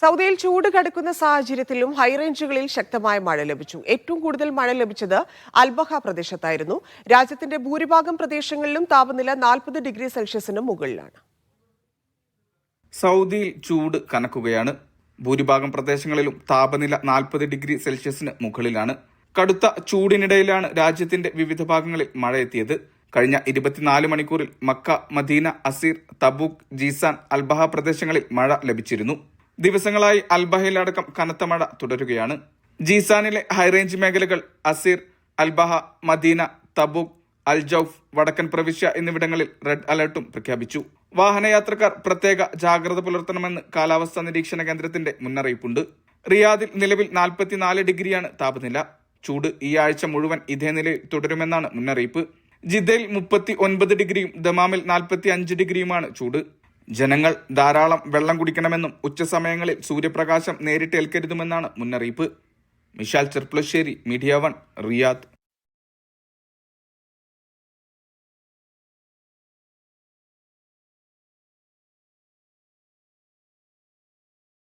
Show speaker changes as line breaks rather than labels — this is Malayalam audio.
സൗദിയിൽ ചൂട് കടക്കുന്ന സാഹചര്യത്തിലും ഹൈറേഞ്ചുകളിൽ ശക്തമായ മഴ ലഭിച്ചു. ഏറ്റവും കൂടുതൽ മഴ ലഭിച്ചത് അൽബഹ പ്രദേശത്തായിരുന്നു. രാജ്യത്തിന്റെ ഭൂരിഭാഗം പ്രദേശങ്ങളിലും താപനില നാൽപ്പത് ഡിഗ്രി സെൽഷ്യസിന് മുകളിലാണ്.
സൗദിയിൽ ചൂട് കനക്കുകയാണ്. ഭൂരിഭാഗം പ്രദേശങ്ങളിലും താപനില നാൽപ്പത് ഡിഗ്രി സെൽഷ്യസിന് മുകളിലാണ്. കടുത്ത ചൂടിനിടയിലാണ് രാജ്യത്തിന്റെ വിവിധ ഭാഗങ്ങളിൽ മഴ എത്തിയത്. കഴിഞ്ഞ ഇരുപത്തിനാല് മണിക്കൂറിൽ Makkah Madinah Asir Tabuk Jizan Al Baha പ്രദേശങ്ങളിൽ മഴ ലഭിച്ചിരുന്നു. ദിവസങ്ങളായി അൽബഹയിൽ അടക്കം കനത്ത മഴ തുടരുകയാണ്. ജീസാനിലെ ഹൈറേഞ്ച് മേഖലകൾ Asir Al Baha Madinah Tabuk Al Jouf വടക്കൻ പ്രവിശ്യ എന്നിവിടങ്ങളിൽ റെഡ് അലർട്ടും പ്രഖ്യാപിച്ചു. വാഹനയാത്രക്കാർ പ്രത്യേക ജാഗ്രത പുലർത്തണമെന്ന് കാലാവസ്ഥാ നിരീക്ഷണ കേന്ദ്രത്തിന്റെ മുന്നറിയിപ്പുണ്ട്. റിയാദിൽ നിലവിൽ നാൽപ്പത്തിനാല് ഡിഗ്രിയാണ് താപനില. ചൂട് ഈ ആഴ്ച മുഴുവൻ ഇതേ നിലയിൽ തുടരുമെന്നാണ് മുന്നറിയിപ്പ്. ജിദ്ദയിൽ മുപ്പത്തി ഒൻപത് ഡിഗ്രിയും ദമാമിൽ നാൽപ്പത്തി അഞ്ച് ഡിഗ്രിയുമാണ് ചൂട്. ജനങ്ങൾ ധാരാളം വെള്ളം കുടിക്കണമെന്നും ഉച്ചസമയങ്ങളിൽ സൂര്യപ്രകാശം നേരിട്ട് ഏൽക്കരുതുമെന്നാണ് മുന്നറിയിപ്പ്. Mishal Cherpulassery media one Riyadh.